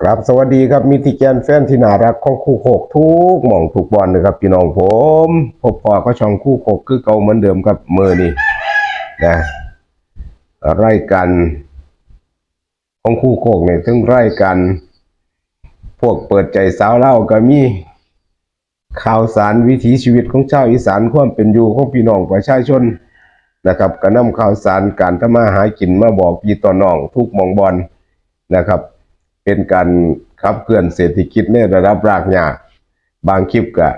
ครับสวัสดีครับมิติแกนแฟนที่น่ารักของคู่โคกทุกหม่องทุกบอลนะครับพี่น้องผมพบพอก็ช่องคู่โคกคือเก่าเหมือนเดิมครับมือนี่นะไร่กันของคู่โคกเนี่ยถึงไร่กัน พวกเปิดใจสาวเล่าก็มีข่าวสารวิถีชีวิตของชาวอีสานความเป็นอยู่ของพี่น้องประชาชนนะครับก็นำข่าวสารการทำมาหากินมาบอกพี่ต่อน้องทุกหมองบอลนะครับ เป็นการขับเคลื่อนเศรษฐกิจในระดับรากหญ้าบางคลิปก็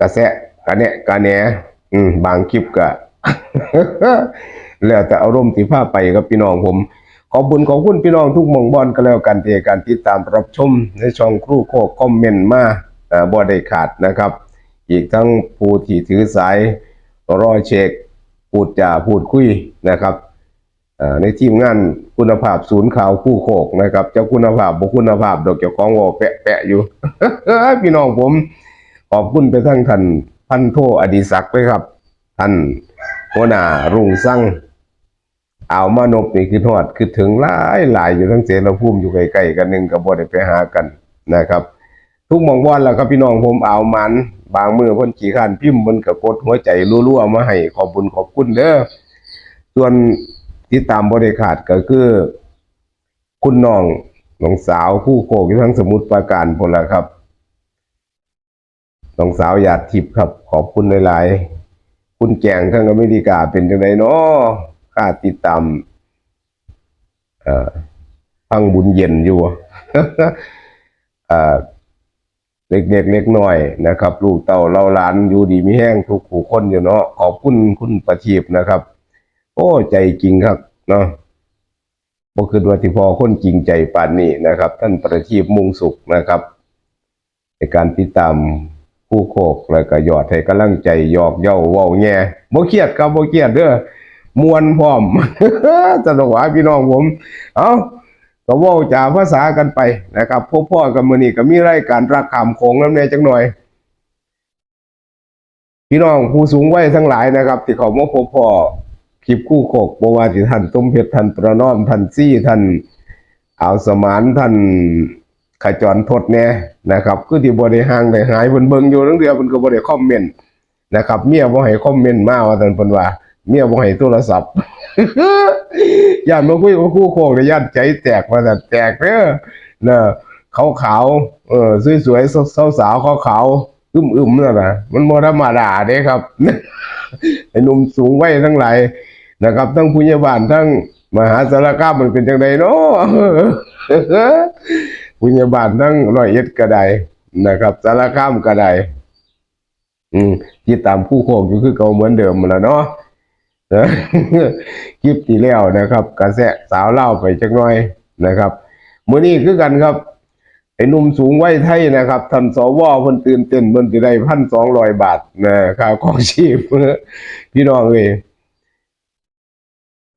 กระแสกระแนะกระแหนอืมบางคลิปก็แล้วแต่อารมณ์ที่พาไปกับพี่น้องผม ขอบคุญขอบคุณพี่น้องทุกมองบอลก็แล้วกันที่การติดตามรับชมในช่องครูโคกคอมเมนต์มาบ่ได้ขาดนะครับ อีกทั้งผู้ที่ถือสายรอเช็คพูดจาพูดคุยนะครับในทีมงาน คุณภาพศูนย์ข่าวคู่โคกนะครับ เจ้าคุณภาพบุคุณภาพดอกเจ้าของวอแปะแปะอยู่พี่น้องผมขอบคุณไปทั้งท่านพันโทอดีศักดิ์เลยครับ ท่านหัวหน้ารุ่งสั่งอาวมานพนี่คือทอดคือถึงหลายหลายอยู่ทั้งเสรภูมิอยู่ใกล้ๆกันหนึ่งกับบ่ได้ไปหากันนะครับ ทุกหมองวันแล้วครับพี่น้องผมอาวมัน บางมือพ่นขี่ขันพิมพ์มันก็กดหัวใจรั่วๆมาให้ขอบคุญขอบคุณเด้อส่วน ที่ตามบริขาดก็คือ คุณน้องน้องสาวผู้โคกอยู่ทั้งสมุทรปราการพนละครับน้องสาวหยาดทิพย์ครับ ขอบคุณหลายๆ คุณแจงทั้งอเมริกาเป็นจังไดเนาะค่าติดตามเอ่อฟังบุญเย็นอยู่เอ่อเล็กๆเล็กน้อยนะครับ ลูกเต่าเราหลานอยู่ดีมีแห้งทุกผู้คนอยู่เนาะขอบคุณคุณประทีปนะครับ โอ้ใจจริงครับเนาะบ่คือว่าที่พอคนจริงใจปานนี้นะครับ ท่านประทีปมุ่งสุขนะครับ ในการติดตามผู้โคกแล้วก็ยอดให้กำลังใจหยอกเย้าเว้าแง่บ่เครียดครับบ่เครียดเด้อมวนพร้อมสนุกหวาพี่น้องผม เอ้าก็ว้าจาภาษากันไปนะครับพบพ่อกันมื้อนี้ก็มีรายการรักขามโขงนำแน่จักหน่อย พี่น้องผู้สูงวัยทั้งหลายนะครับ ที่เขามาพบพ่อ คลิปคู่โคกบว่าที่ท่านต้มเพชรท่านประนอมท่านซี่ท่านอาสมานท่านขจรทดเนี่ยนะครับ คือที่บริหางได้หายเบิ่นเบิ่งอยู่ทั้งเดียวเพิ่นก็บ่ได้คอมเมนต์นะครับ เมียบ่ให้คอมเมนต์มาว่าท่านเพิ่นว่า เมียบ่ให้โทรศัพท์ย่านมาคุยกับคู่โคกได้ย่านใจแตกว่าแต่แตกเด้อนะขาวๆเออสวยๆสาวๆขาวๆอึมๆนั่นน่ะมันบ่ธรรมดาเด้ครับไอ้หนุ่มสูงวัยทั้งหลาย นะครับทั้งผู้ใหญ่บ้านทั้งมหาสารคามมันเป็นจังไดเนาะผู้ใหญ่บ้านทั้งร้อยเอ็ดก็ได้นะครับสารคามก็ได้อืมที่ตามผู้โคกอยู่คือเก่าเหมือนเดิมมาแล้วเนาะคลิปที่แล้วนะครับ กระแสสาวเล่าไปจักน่อยนะครับมื้อนี้คือกันครับไอ้นุ่มสูงวัยไทยนะครับท่านสวเพิ่นตื่นเต้นเพิ่นสิได้พันสองร้อยบาทนะค่าของชีพพี่น้องเอ้ย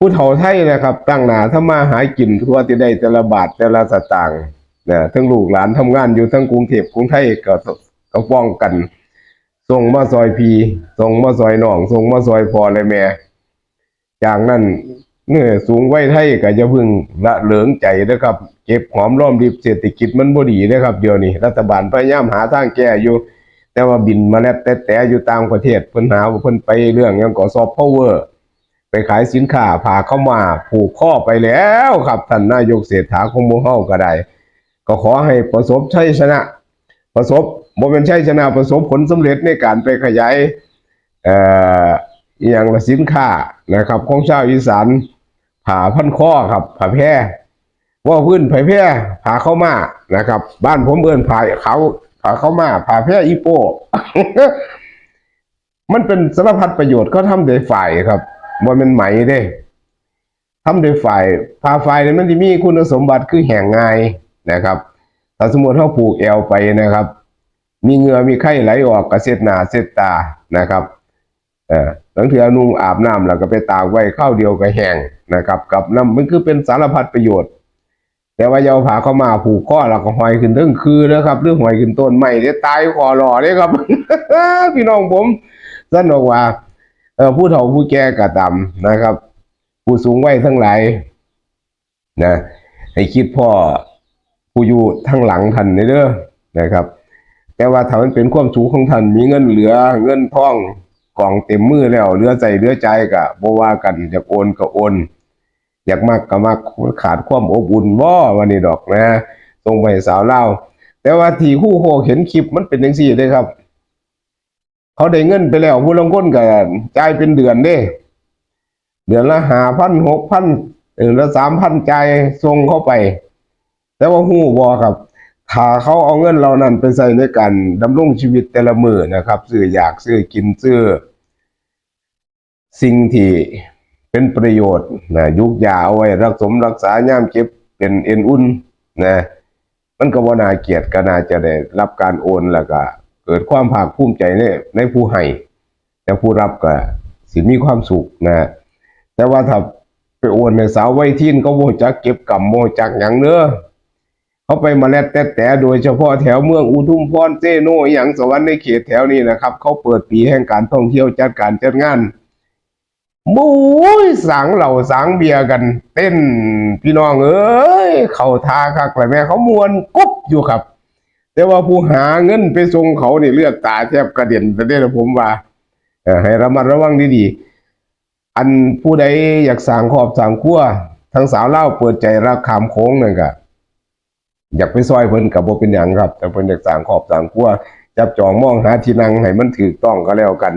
ผู้เฒ่าไทยนะครับ ตั้งหน้าทำมาหากินทั่วที่ได้แต่ละบาทแต่ละสตางค์นะทั้งลูกหลานทำงานอยู่ทั้งกรุงเทพกรุงไทยก็ก็ป้องกันส่งมาซอยพีส่งมาซอยหนองส่งมาซอยพอและแม่จากนั้นเนื้อสูงไว้ไทยก็จะพึ่งละเหลิงใจนะครับ เก็บหอมรอมริบเศรษฐกิจมันบ่ดีนะครับ เดี๋ยวนี้รัฐบาลพยายามหาทางแก้อยู่ แต่ว่าบินมาแล้วแต่แต่อยู่ตางประเทศเพิ่นหาว่าเพิ่นไปเรื่องยังก่อซอฟต์พาวเวอร์ ไปขายสินค้าพาเข้ามาผูกข้อไปแล้วครับท่านนายกเศรษฐาของมู่เฮาก็ได้ ก็ขอให้ประสบชัยชนะ ประสบบ่เป็นชัยชนะประสบผลสำเร็จในการไปขยายเอ่ออย่างละสินค้านะครับ ของชาวอีสานผ่าพันข้อครับผ่าแพร่ว่าพื้นผ่าแพร่ผ่าเข้ามานะครับ บ้านผมเอิ้นผ่าเขาผ่าเข้ามาผ่าแพร่อีโป้มันเป็นสารพัดประโยชน์เขาทำโดยฝ่ายครับ ว่ามันไหมเด้ทำโดยฝ่ายผ่าฝ่ายเนี่ยมันจะมีคุณสมบัติคือแห้งง่ายนะครับถ้าสมมติเขาผูกแอวไปนะครับ มีเหงื่อมีไข้ไหลออกกระเซ็ดหนาเซ็ดตานะครับเออหลังเถือนุ่งอาบน้ำแล้วก็ไปตากไว้ข้าวเดียวก็แห้งนะครับ กับน้ำมันคือเป็นสารพัดประโยชน์ แต่ว่าอยาวผาเข้ามาผูกข้อแล้วก็หอยขึ้นเรื่องคือนะครับเรื่องหอยขึ้นต้นใหม่ได้ตายคอหล่อเลยครับ พี่น้องผมสนุกว่า เออผู้เฒ่าผู้แก่กระตำนะครับ ผู้สูงวัยทั้งหลายนะให้คิดพ่อผู้อยู่ทั้งหลังท่านเด้อนะครับ แต่ว่าถ้ามันเป็นความสูงของท่านมีเงินเหลือเงินทองกล่องเต็มมือแล้วเหลือใจเหลือใจก็บ่ว่ากันอยากโอนก็โอน อยากมากก็มากขาดความอบอุ่นบ่วันนี้ดอกนะส่งไปสาวเล่าแต่ว่าทีคู่โคเห็นคลิปมันเป็นจังซี่เด้ครับ เขาได้เงินไปแล้วผู้ลางคนก็จ่ายเป็นเดือนเด้ เดือนละห้าพันหกพันเดือนละสามพันจ่ายส่งเข้าไป แต่ว่าหูบอครับ ถ้าเขาเอาเงินเรานั้นไปใส่ในการดำรงชีวิตแต่ละมือนะครับซื้ออยากซื้อกินซื้อสิ่งที่เป็นประโยชน์นะยุกยาเอาไว้รักสมรักษาย่ามเจ็บเป็นเอ็นอุ่นนะมันก็บ่น่าเกียดก็น่าจะได้รับการโอนแล้วก็ เกิดความภาคภูมิใจในในผู้ให้แต่ผู้รับก็สิมีความสุขนะ แต่ว่าถ้าไปโอนในสาวไว้ทีนก็โมจักเก็บกำโมจักอย่างเนื้อเขาไปมาแลดแต่แต่โดยเฉพาะแถวเมืองอุทุมพรเจโนอย่างสวรรค์ในเขตแถวนี้นะครับ เขาเปิดปีแห่งการท่องเที่ยวจัดการจัดงานบุ้ยสังเหล่าสังเบียกัน เต้นพี่น้องเอ้ย เขาทาคักแหละแม่เขามวนกุ๊บอยู่ครับ แต่ว่าผู้หาเงินไปส่งเขานี่เลือดตาแทบกระเด็นแต่เด้อผมว่าให้ระมัดระวังดีๆอันผู้ใดอยากสางครอบสางครัวทั้งสาวเล่าเปิดใจรักขามโค้งนั่นก็อยากไปซอยเพิ่นกับบ่เป็นอย่างครับ แต่เพิ่นอยากสางครอบสางครัวจับจองมองหาที่นั่งให้มันถูกต้องก็แล้วกัน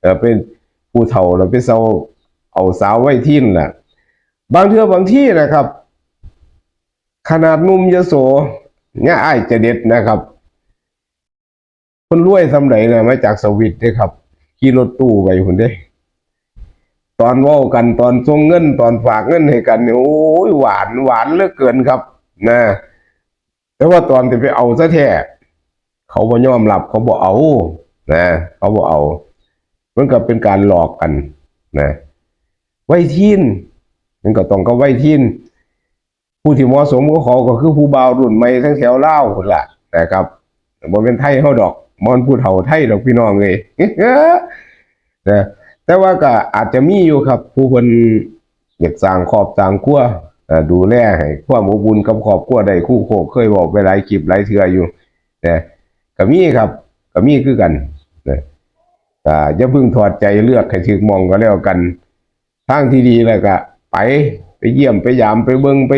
เออเป็นผู้เฒ่าเราไปเซาเอาสาวไว้ที่นั่นแหละบางเทื่อบางที่นะครับ ขนาดนุ่มยโส เนี่ยอ้ายจะเด็ดนะครับคนรวยสำไหนะมาจากสวิตเด้ครับขี่รถตู้ไปคนเด้ ตอนว้ากันตอนส่งเงิน ตอนฝากเงินให้กันเนี่ยโอ้ยหวานหวานเหลือเกินครับ นะแต่ว่าตอนที่ไปเอาซะแท้เขาบ่ยอมรับเขาบ่เอา นะ เขาบ่เอามันก็เป็นการหลอกกัน นะ ไว้ทีนมันก็ต้องก็ไว้ทีน ผู้ที่เหมาะสมก็เขาก็คือผู้บ่าวรุ่นใหม่ทั้งแถวเล่าวพุ่นล่ะนะครับบ่เป็นไทยเฮาดอกมอนผู้เฒ่าไทยดอกพี่น้องเอ้ยนะแต่ว่าก็อาจจะมีอยู่ครับ ผู้คนอยากสร้างครอบสร้างครัวดูแลให้ความอบอุ่นกับครอบครัวได้คู่โคกเคยบอกไปหลายคลิปหลายเทื่ออยู่นะก็มีครับก็มีคือกันนะก็อย่าเพิ่งถอดใจเลือกให้ถึกมองก็แล้วกันทางที่ดีแล้วก็ไปไปเยี่ยมไปยามไปเบิงไป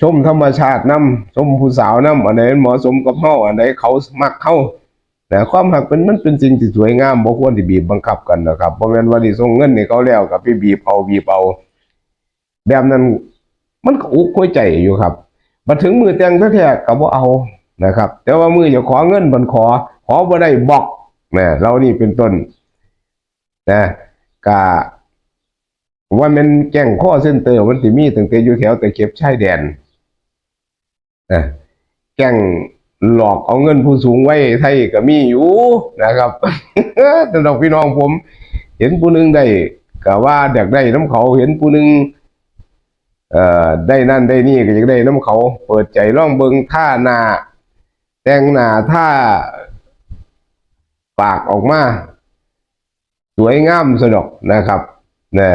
ชมธรรมชาติน้ำชมผู้สาวน้ำอันไหนเหมาะสมกับเฮาอันไหนเขามักเฮาแต่ความหักเป็นมันเป็นสิ่งที่สวยงามบ่ควรที่บีบบังคับกันนะครับบ่แม่นว่าสิส่งเงินให้เขาแล้วก็ไปบีบเอาบีบเอาแบบนั้นมันก็อุกหัวใจอยู่ครับมาถึงมือแต่งแท้ๆก็บ่เอานะครับ แต่ว่ามือจะขอเงินมันขอ ขอบ่ได้บอกนะเรานี่เป็นต้นนะกะว่ามันแจ้งข้อเส้นเตอร์มันสิมีตั้งแต่อยู่แถวแตะเข็บชายแดน แกล้งหลอกเอาเงินผู้สูงไว้ไทยก็มีอยู่นะครับแต่ดอกพี่น้องผม เห็นผู้หนึงได้ก็ว่าอยากได้น้ำเขาเห็นผู้หนึงเอ่อได้นั่นได้นี่ก็อยากได้น้ำเขา เปิดใจร่องเบิงท่านาแต่งหนาท่าปากออกมา สวยงามสนอกนะครับนะ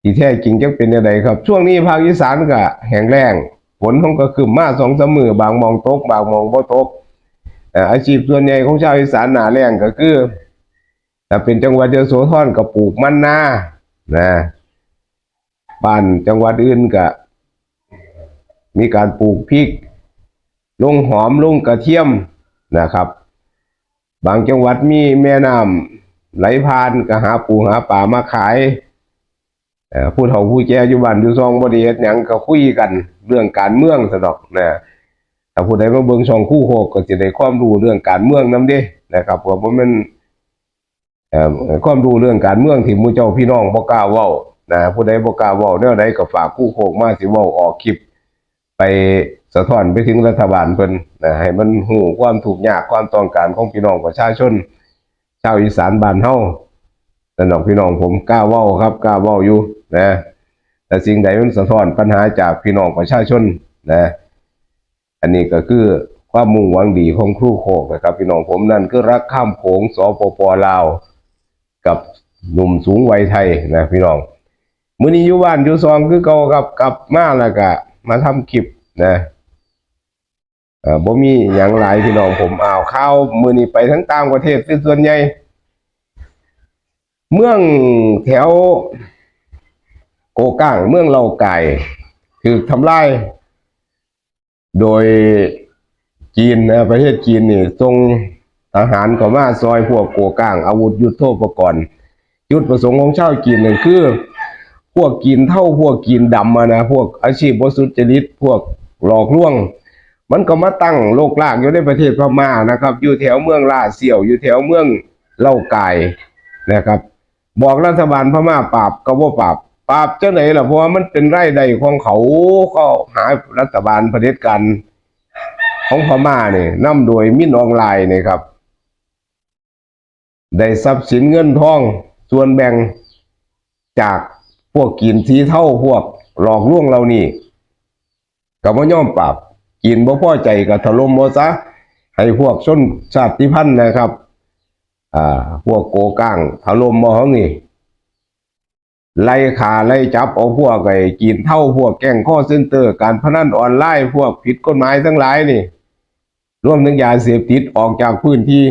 ที่แท้จริงจังเป็นยังไงครับ ช่วงนี้ภาคอีสานก็แห้งแล้ง ฝนของก็คือมาสองสามมือบางมองตก บางมองบ่ตกอาชีพส่วนใหญ่ของชาวอีสานหนาแรงก็คือถ้าเป็นจังหวัดเยโสธรก็ปลูกมันนานะบ้านจังหวัดอื่นก็มีการปลูกพริกลงหอมลงกระเทียมนะครับ บางจังหวัดมีแม่น้ำไหลผ่านก็หาปูหาป่ามาขายผู้เฒ่าผู้แก่อยู่บ้านอยู่ซองบ่ด้เฮ็ดหยังก็คุยกัน เรื่องการเมืองซะดอกนะถ้าผู้ใดมาเบิ่งช่องคู่โคกก็สิได้ความรู้เรื่องการเมืองนำเด้นะครับเพราะว่ามันเอ่อความรู้เรื่องการเมืองที่มูเจ้าพี่น้องบ่กล้าเว้านะผู้ใดบ่กล้าเว้าแนวใดก็ฝากคู่โคกมาสิเว้าออกคลิป ไปสะท้อนไปถึงรัฐบาลเพิ่นนะให้มันฮู้ความทุกยากความต้องการของพี่น้องประชาชน ชาวอีสานบ้านเฮาแต่น้องพี่น้องผมกล้าเว้าครับกล้าเว้าอยู่นะ แต่สิ่งใดมันสะท้อนปัญหาจากพี่น้องประชาชนนะ อันนี้ก็คือความมุ่งหวังดีของครูโคกนะครับ พี่น้องผมนั่นคือรักข้ามโขงสปปลาวกับหนุ่มสูงวัยไทยนะพี่น้องมื้อนี้อยู่บ้านอยู่ซองคือเก่าครับกลับมาแล้วก็มาทำคลิปนะเออบ่มีหยังหลายพี่น้องผมอ้าวข่าวมื้อนี้ไปทั้งต่างประเทศเป็นส่วนใหญ่ เมืองแถว โกก้างเมืองเล่าไก่ถูกทำลาย โดยจีนนะประเทศจีนนี่ส่งทหารเข้ามาซอยพวกโกก้าง อาวุธยุทโธปกรณ์จุดประสงค์ของชาวจีนนั่นคือ พวกกินเท่าพวกกินดำมานะพวกอาชีพบสุจริตพวกหลอกลวง มันก็มาตั้งโลกลากอยู่ในประเทศพม่านะครับ อยู่แถวเมืองลาเสี่ยวอยู่แถวเมืองเล่าไก่นะครับ บอกรัฐบาลพม่าปราบก็บ่าปราบ ปราบเจ้าไหนล่ะเพราะว่ามันเป็นไร่ใดของเขาเขาหารัฐบาลเผด็จการของพม่าเนี่ยนำโดยมินออนไลน์นี่ครับ ได้ทรัพย์สินเงินทองส่วนแบ่งจากพวกกินทีเท่าพวกหลอกลวงเรานี่ก็บ่ยอมปราบกินบ่พอใจก็ถล่มบ่ซะให้พวกชนชาติพันธุ์นะครับ อ่า พวกโกก้างถล่มบ่เฮานี่ ไล่ขาไล่จับเอาพวกไอ้กินเท่าพวกแก๊งข้อเซ็นเตอร์การพนันออนไลน์พวกผิดกฎหมายทั้งหลายนี่รวมถึงยาเสพติดออกจากพื้นที่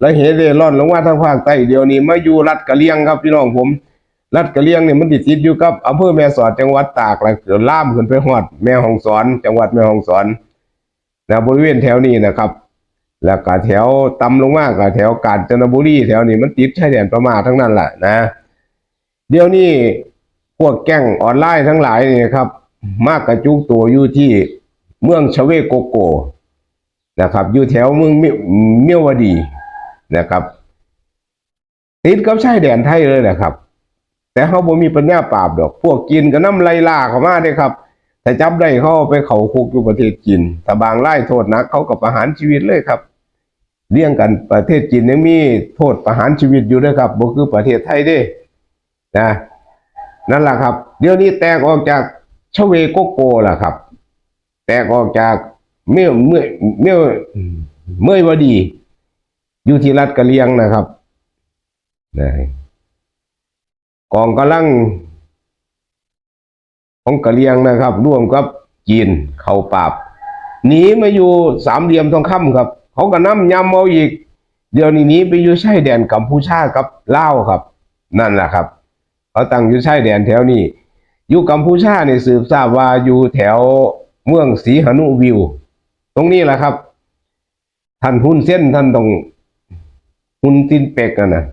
แล้วเหตุเร่ร่อนลงมาทางภาคใต้เดี๋ยวนี้มาอยู่รัฐกะเหรี่ยงครับพี่น้องผม รัฐกะเหรี่ยงเนี่ยมันติดติดอยู่กับอำเภอแม่สอดจังหวัดตากแล้วเดี๋ยวล่ามขึ้นไปฮอดแม่ฮองสอน จังหวัดแม่ฮองสอนนะบริเวณแถวนี้นะครับ แล้วก็แถวตำลงมากก็แถวกาญจนบุรีแถวนี้มันติดชายแดนประมาทั้งนั้นแหละนะ เดี๋ยวนี้พวกแก๊งออนไลน์ทั้งหลายนี่ครับ มากกระจุกตัวอยู่ที่เมืองชเวโกโกนะครับ อยู่แถวเมืองเมียเมียวดีนะครับติดกับชายแดนไทยเลยนะครับ แต่เขาบ่มีปัญญาปราบดอก พวกกินก็น้ำไล่ล่าเขามาเด้ครับแต่จับได้เขาไปเขาคุกอยู่ประเทศจีนถ้าบางไล่โทษนักเขาก็ประหารชีวิตเลยครับเลี่ยงกันประเทศจีนยังมีโทษประหารชีวิตอยู่ด้วยครับบ่คือประเทศไทยเด้ นะนั่นแหละครับ เดี๋ยวนี้แตกออกจากชเวโกโกล่ะครับ แตกออกจากเมื่อเมื่อเมื่อเมื่อวดี อยู่ที่รัฐกะเหรียงนะครับนะกองกำลัง ของกะเหรียงนะครับ ร่วมกับจีนเข้าปราบหนีมาอยู่สามเหลี่ยมทองคำครับ เขาก็น้ำยำเอาอีก เดี๋ยวนี้หนีไปอยู่ชายแดนกัมพูชากับลาวครับ นั่นแหละครับ เขาตั้งอยู่ชายแดนแถวนี้ อยู่กัมพูชาเนี่ยสืบทราบว่าอยู่แถวเมืองศรีหนุวิว ตรงนี้แหละครับ ท่านหุ้นเส้นท่านต้องหุ้นตินเป็กกันนะ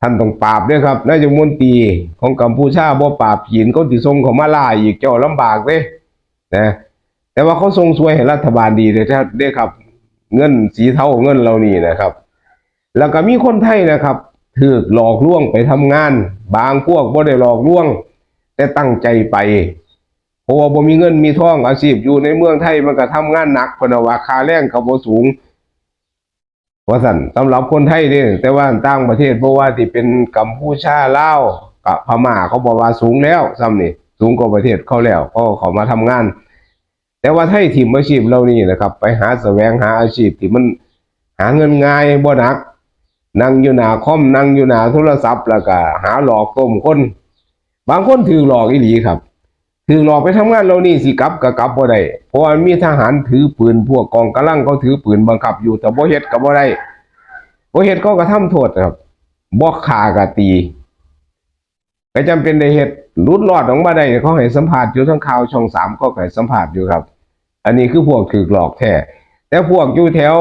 ท่านต้องปราบด้วยครับนายกมนตีของกัมพูชาบ่ปราบจีนเขาติทรงเขามาล่าอีกเจ้าลำบากเลยนะ แต่ว่าเขาทรงช่วยให้รัฐบาลดีเลยถ้าได้ครับ เงินสีเทาเงินเรานี่นะครับ แล้วก็มีคนไทยนะครับ ถูกหลอกลวงไปทำงาน บางพวกบ่ได้หลอกลวง แต่ตั้งใจไปเพราะว่าบ่มีเงินมีทองอาชีพอยู่ในเมืองไทยมันก็ทำงานหนักเพนว่าค่าแรงก็บ่สูงว่าสั่นสำหรับคนไทยนี่แต่ว่าต่างประเทศเพราะว่าที่เป็นกัมพูชาลาวกับพม่าเขาบอกว่าสูงแล้วซ้ำนี่สูงกว่าประเทศเขาแล้วเพราะเขามาทำงาน แต่ว่าไทยทีมอาชีพเรานี่นะครับ ไปหาแสวงหาอาชีพที่มันหาเงินง่ายบ่หนัก นั่งอยู่หน้าคอมนั่งอยู่หน้าโทรศัพท์แล้วก็หาหลอกต้มคน บางคนถือหลอกอีหลีครับถือหลอกไปทำงานเรานี่สิกลับก็กลับบ่ได้เพราะว่ามีทหารถือปืนพวกกองกำลังเขาถือปืนบังคับอยู่แต่บ่เฮ็ดก็บ่ได้บ่เฮ็ดเขาก็ทำโทษครับบ่ฆ่าก็ตีก็จำเป็นได้เฮ็ดหลุดรอดออกมาได้เขาให้สัมภาษณ์อยู่ทั้งข่าวช่องสามก็ให้สัมภาษณ์อยู่ครับ อันนี้คือพวกถือหลอกแท้แต่พวกอยู่แถว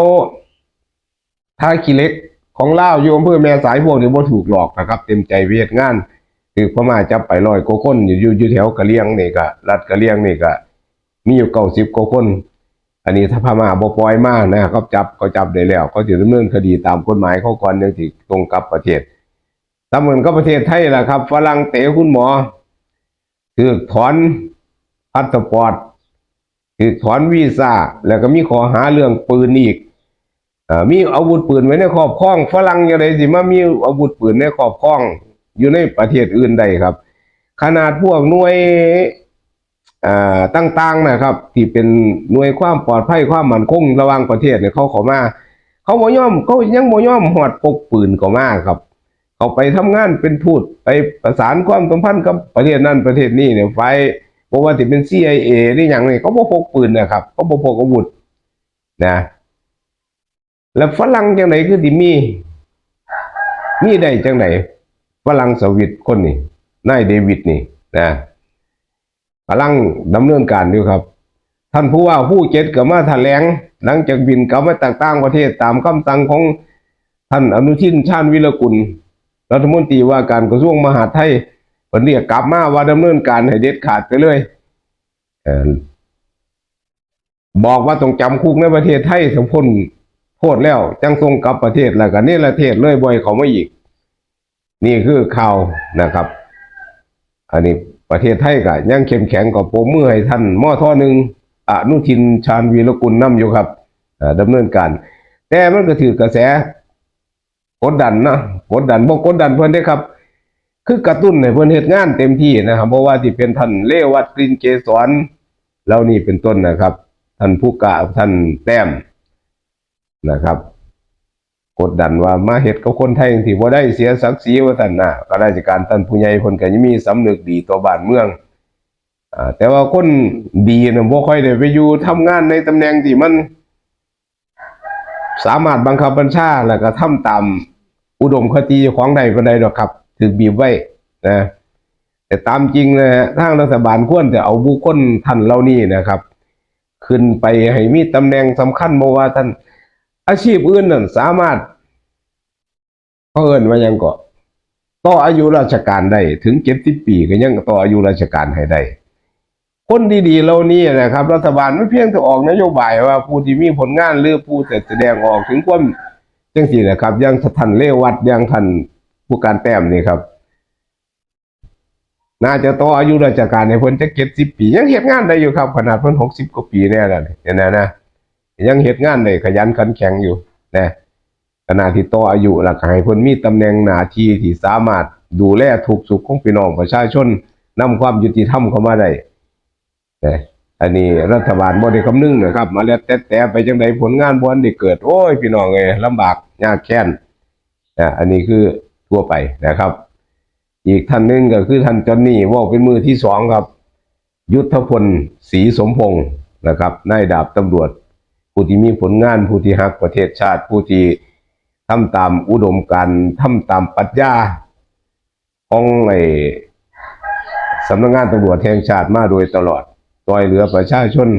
ท่าขี้เล็ก ของเลาอยู่อำเภอแม่สายพวกนี้บ่ถูกหลอกนะครับ เต็มใจเวียดงานถือพม่าจับไปร้อยกว่าคนอยู่อยู่แถวกะเหรียงนี่ก็รัฐกะเหรียงนี่ก็มีอยู่เก้าสิบกว่าคน อันนี้ถ้าพม่าบ่ปล่อยมานะเขาจับเขาจับได้แล้วเขาจะดำเนินคดีตามกฎหมายเขาก่อนยังที่ตรงกับประเทศตามเหมือนกับประเทศไทยแหละครับฝรั่งเตะคุณหมอถือถอนพาสปอร์ตถือถอนวีซ่าแล้วก็มีขอหาเรื่องปืนอีก มีอาวุธปืนไว้ในครอบครองฝรั่งอย่างไรสิมามีอาวุธปืนในครอบครอง อยู่ในประเทศอื่นใดครับ ขนาดพวกหน่วยอ่าต่างๆนะครับ ที่เป็นหน่วยความปลอดภัยความมั่นคงระหว่างประเทศเนี่ยเขาเขอมาเขาบ่ยอมเขายังบ่ยอมหอดพกปืนก็มาครับเอาไปทำงานเป็นทูตไปประสานความสัมพันธ์กับประเทศนั้นประเทศนี้เนี่ยไฟบอกว่าที่เป็น CIA หรืออย่างนี้เขาบ่พกปืนนะครับเขาบ่พกอาวุธนะ แล้วฝรั่งจังไหนคือที่มี มีได้จังไหนฝรั่งสวิตคนนี้นายเดวิดนี่นะกำลังดำเนินการอยู่ครับ ท่านผู้ว่าผู้เจ็ดกับมาแถลงหลังจากบินกลับมาจากต่างประเทศตามคำสั่งของท่านอนุทินชาญวิรกุล รัฐมนตรีว่าการกระทรวงมหาดไทยเพิ่นเรียกกลับมาว่าดำเนินการให้เด็ดขาดไปเลยเอบอกว่าต้องจำคุกในประเทศไทยสมพ้น โทษแล้วจังส่งกลับประเทศแล้วก็นี่ละเทศเลยบ่อยเขาไมาอีก นี่คือข่าวนะครับ อันนี้ประเทศไทยก็ยังเข้มแข็งกับโปมือให้ท่านมอท่อหนึ่งอนุทินชาญวีรกุลนํอยู่ครับเอ่อดำเนินการ แต่มันก็ถือกระแสกดดันนะกดดันบ่กกดดันเพิ่อนได้ครับ คือกระตุ้นให้เพิ่อนเฮ็ดงานเต็มที่นะครับเพราะว่าที่เป็นท่านเลวัตกลินเกษรเหล่านี้เป็นต้นนะครับ ท่านผู้กะท่านแต้ม นะครับ กดดันว่ามาเฮ็ดกับคนไทยที่บ่ได้เสียศักดิ์ศรีว่าท่านน่ะข้าราชการท่านผู้ใหญ่เพิ่นก็ยังมีสำนึกดีต่อบ้านเมืองอ่าแต่ว่าคนดีนะบ่ค่อยได้ไปอยู่ทำงานในตำแหน่งที่มัน สามารถบังคับบัญชาแล้วก็ทำตามอุดมคติของใดคนใดดอกครับถึกบีบไว้นะแต่ตามจริงนะฮะทางรัฐบาลควรจะเอาบุคคลท่านเหล่านี้นะครับ ขึ้นไปให้มีตำแหน่งสำคัญบ่ว่าท่าน อาชีพอื่นนั่นสามารถเขาเอิ้นว่ายังก็ต่ออายุราชการได้ถึง70ปีก็ยังต่ออายุราชการให้ได้คนดีๆเหล่านี้นะครับ รัฐบาลไม่เพียงแต่ออกนโยบายว่าผู้ที่มีผลงานหรือผู้แต่แสดงออกถึงความจังสี่นะครับยังท่านเลวัดยังท่านผู้การแต้มนี่ครับ น่าจะต่ออายุราชการในพิ่นจะเก็บสิบปี ยังเฮ็ดงานได้อยู่ครับ ขนาดพิ่นหกสิบกว่าปีแน่แล้วเนี่ยนะนะ ยังเฮ็ดงานได้ขยันขันแข็งอยู่นะขณะที่ต่ออายุหลักให้เพิ่นมีตำแหน่งหน้าที่ที่สามารถดูแลทุกสุขของพี่น้องประชาชนนำความยุติธรรมเข้ามาได้แต่อันนี้รัฐบาลบ่ได้คำนึงนะครับมาแล้วแต่แต่ไปจังไดผลงานบ่ทันได้เกิด โอ้ยพี่น้องเอ้ยลำบากยากแค้นนะอันนี้คือทั่วไปนะครับ อีกท่านหนึงก็คือท่านจอนนี่ว่าเป็นมือที่สองครับ ยุทธพลศรีสมพงศ์นะครับนายดาบตำรวจ ผู้ที่มีผลงานผู้ที่ฮักประเทศชาติ ผู้ที่ทำตามอุดมการทำตามปรัชญาของไอ้สำนักงานตำรวจแห่งชาติมาโดยตลอดต่อยเหลือประชาชน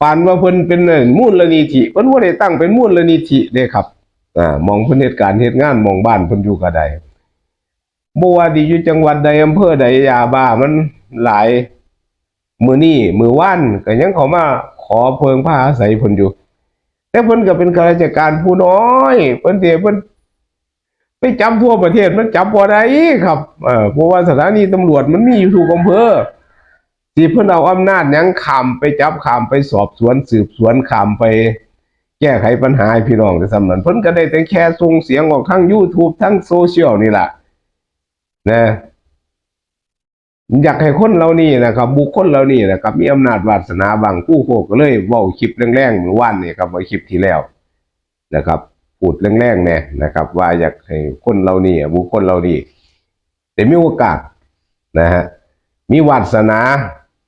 ปานว่าเพิ่นเป็นเอ่อมูลนิธิเพิ่นบ่าได้ตั้งเป็นมูลนิธิเด้ครับอ่ามองเพิ่นเหตุการณ์เหตุงานมองบ้านเพิ่นอยู่ก็ได้บ่ว่าดีอยู่จังหวัดใดอำเภอใดยาบ้ามันหลาย มือนี้มือว่านก็ยังเขามาขอเพิงผ้าอาศัยพนอยู่ แต่เพิ่นก็เป็นข้าราชการผู้น้อยเพิ่นสิเพิ่นไปจับทั่วประเทศมันจับบ่ได้ครับเออเพราะว่าสถานีตำรวจมันมีอยู่ทุกอำเภอที่เพิ่นเอาอำนาจยังข้ามไปจับข้ามไปสอบสวนสืบสวนข้ามไป แก้ไขปัญหาพี่น้องได้สำนั้นเพิ่นก็ได้แต่แค่ส่งเสียงออกทาง YouTube ทั้งโซเชียลนี่แหละนะ อยากให้คนเหล่านี้นะครับ บุคคลเหล่านี้นะครับ มีอำนาจวาสนาบางผู้โคก็เลยเว้าคลิปแรงๆเมื่อวานนี่ครับไว้คลิปที่แล้วนะครับพูดแรงๆเนี่ยนะครับ ว่าอยากให้คนเรานี่บุคคลเรานี่ได้มีโอกาสนะฮะมีวาสนา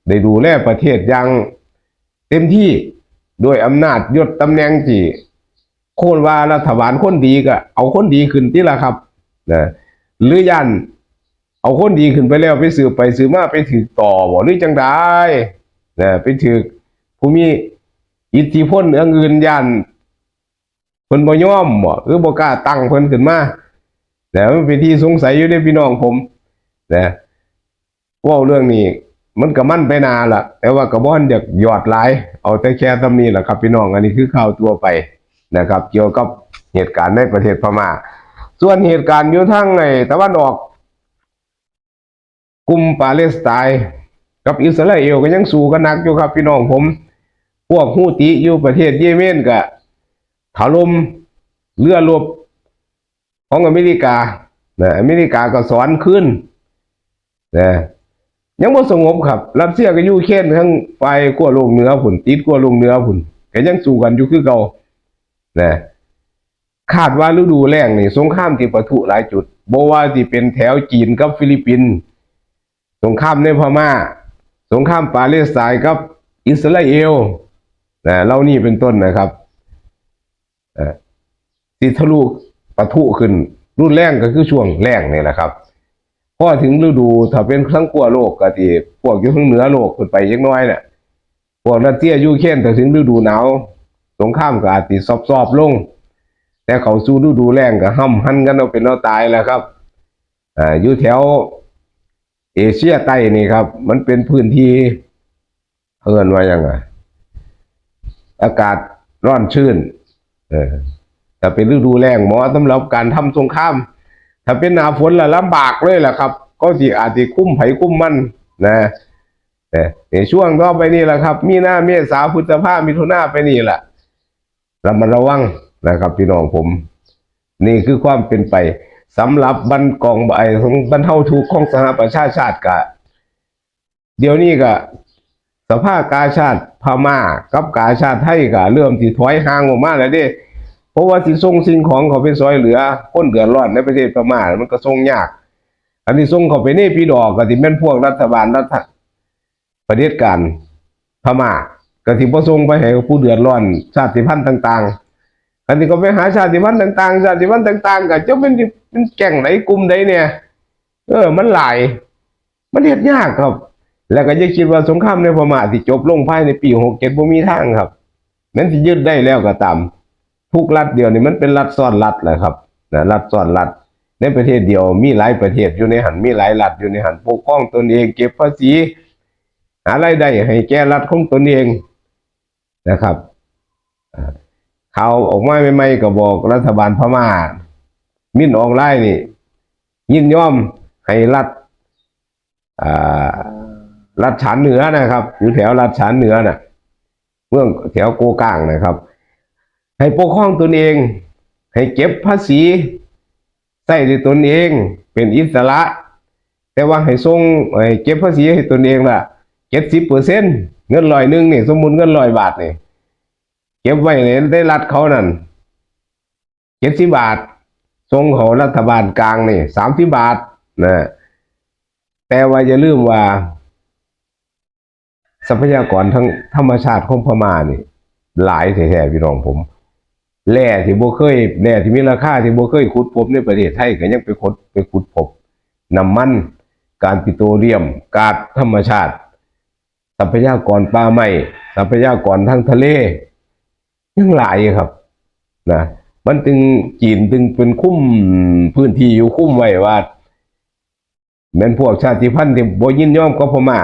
ได้ดูแลประเทศอย่างเต็มที่ด้วยอำนาจยศตำแหน่งที่โคนว่ารัฐบาลคนดีก็ เอาคนดีขึ้นที่ละครับนะหรือยัน เอาคนดีขึ้นไปแล้วไปสืบไปสืบมาไปถือต่อบ่หรือจังได้นะไปถือผู้มีอิทธิพลเรื่องอื่นยันเพิ่นบ่ยอมบ่หรือบ่กล้าตั้งเพิ่นขึ้นมาแต่มันเป็นที่สงสัยอยู่ในพี่น้องผมนะเว่าเรื่องนี้มันก็มั่นไปนานละแต่ว่าก็บ่อนอยากหยอดหลายเอาแต่แค่ตำนี้แหละครับ พี่น้องอันนี้คือข่าวตัวไปนะครับ เกี่ยวกับเหตุการณ์ในประเทศพม่า ส่วนเหตุการณ์อยู่ทางไอ้ตะวันออก กลุ่มปาเลสไตน์กับอิสราเอลก็ยังสู้กันหนักอยู่ครับพี่น้องผม พวกฮูติอยู่ประเทศเยเมนก็ถล่มเรือรบของอเมริกานะอเมริกาก็สอนขึ้นนะยังบ่สงบครับรัสเซียก็ยู่เค้นทั้งฝ่ายขั้วโลกเหนือพุ่นติดขั้วโลกเหนือพุ่นก็ยังสู้กันอยู่คือเก่านะคาดว่าฤดูแล้งนี่สงครามที่ปะทุหลายจุดบ่ว่าที่เป็นแถวจีนกับฟิลิปปินส์ สงครามในพม่า สงครามปาเลสไตน์กับอิสราเอลนะเล่านี้เป็นต้นนะครับเอ่อที่ทะลุปะทุขึ้น รุ่นแรงก็คือช่วงแล้งนี่แหละครับพอถึงฤดูถ้าเป็นทั้งขั้วโลกก็ที่พวกอยู่ข้างเหนือโลกขึ้นไปยังน้อยเนี่ยพวกรัสเซียยูเครนถ้าถึงฤดูหนาวสงครามก็อาจสิซอบๆลง แต่เขาสู้ฤดูแล้งก็ห้ำหันกันเอาเป็นเอาตายแล้วครับอ่าอยู่แถว เอเชียใต้นี่ครับ มันเป็นพื้นที่เอินว่ายังไงอากาศร้อนชื้น เออแต่เป็นฤดูแล้งเหมาะสำหรับการทำสงคราม ถ้าเป็นหนาฝนละลำบากเลยแหละครับ ก็สิอาจจะคุ้มไผคุ้มมันนะแต่ในช่วงต่อไปนี่แหละครับ มีหน้าเมษาพฤษภามิถุนาไปนี่แหละระมัดระวังนะครับพี่น้องผม นี่คือความเป็นไป สำหรับบรรกองไอของบรรเทาทุกข์ของสหประชาชาติกะ เดี๋ยวนี้ก็สภาพกาชาติพม่ากับกาชาติไทยก็เริ่มที่ถอยห่างออกมาแล้วเด้ เพราะว่าสิส่งสิ่งของเขาไปซอยเหลือคนเดือดร้อนในประเทศพม่ามันก็ส่งยาก อันนี้ส่งเขาไปนี่พี่ดอกก็ที่แม่นพวกรัฐบาลรัฐประเทศการพม่าก็ที่บ่ส่งไปให้ผู้เดือดร้อนชาติพันธุ์ต่าง ๆ อันนี้ก็ไปหาชาติพันธุ์ต่างๆ ชาติพันธุ์ต่างๆก็จะเป็นเป็นแก่งไหนกลุ่มใดเนี่ย เออ มันหลาย มันเฮ็ดยากครับ แล้วก็อย่าคิดว่าสงครามในพม่าที่จบลงภายในปี67บ่มีทางครับแม้นสิยึดได้แล้วก็ตามทุกรัฐเดียวนี่มันเป็นรัฐซ้อนรัฐแหละครับนะรัฐซ้อนรัฐในประเทศเดียวมีหลายประเทศอยู่ในหันมีหลายรัฐอยู่ในหันปกป้องตนเองเก็บภาษีหารายได้ให้แก่รัฐของตนเองนะครับ อ่าข่าวออกมาใหม่ๆก็บอกรัฐบาลพม่า มินออนไลน์นี่ ยินยอมให้รัฐรัฐฉานเหนือนะครับ อยู่แถวรัฐฉานเหนือน่ะเมืองแถวโกกางนะครับ ให้ปกครองตนเอง ให้เก็บภาษีใส่ด้วยตนเอง เป็นอิสระ แต่ว่าให้ส่งให้เก็บภาษีให้ตนเองล่ะเจ็ดสิบเปอร์เซ็นเงินลอยหนึ่งนี่สมมุติเงินลอยบาทนี่ เก็บไว้ในได้รัฐเขานั่นเจ็ดสิบบาทส่งเขารัฐบาลกลางนี่สามสิบบาทนะแต่ว่าอย่าลืมว่า ทรัพยากรทั้งธรรมชาติของพม่านี่ หลายแท้ๆพี่น้องผมแร่ที่บ่เคยแร่ที่มีราคาที่บ่เคยขุดพบในประเทศไทยก็ยังไปขุดไปขุดพบน้ำมัน การปิโตรเลียมก๊าซธรรมชาติ ทรัพยากรป่าไม้ทรัพยากรทางทะเล ยังหลายครับนะมันจึงจีนจึงเป็นคุ้มพื้นที่อยู่คุ้มไว้ว่าแม่นพวกชาติพันธุ์ที่บ่ยินยอมกับพม่า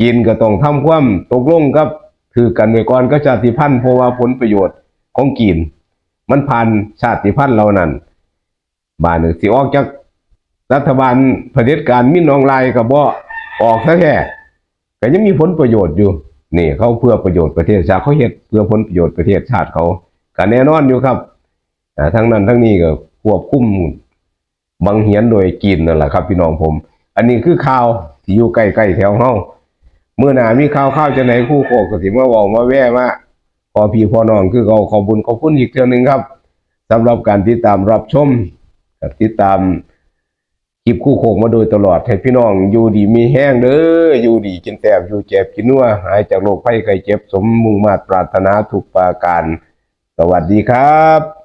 จีนก็ต้องทำความตกลงกับถือกันไว้ก่อนก็ชาติพันธุ์เพราะว่าผลประโยชน์ของจีนมันผ่านชาติพันธุ์เหล่านั้นบ้านหนึ่งสิออกจากรัฐบาลเผด็จการมินอองลน์กับบ่ออกซะแค่ก็ยังมีผลประโยชน์อยู่ นี่เขาเพื่อประโยชน์ประเทศชาติเขาเฮ็ดเพื่อผลประโยชน์ประเทศชาติเขาก็แน่นอนอยู่ครับทั้งนั้นทั้งนี้ก็ควบคุมบังเหียนโดยจีนนั่นแหละครับ พี่น้องผม อันนี้คือข่าวที่อยู่ใกล้ๆแถวเฮาเมื่อหนามีข่าวข้าวจะไหนคู่โคกก็สิมาบอกมาแว่มาพอพี่พอน้องคือเขาขอบุญขอบคุณอีกเทื่อหนึงครับสำหรับการติดตามรับชมติดตาม คลิปคู่โคกมาโดยตลอดให้พี่น้องอยู่ดีมีแห้งเด้ออยู่ดีกินแตบอยู่เจ็บกินนัวหายจากโรคภัยไข้เจ็บสมมุ่งมาตรปรารถนาทุกประการ สวัสดีครับ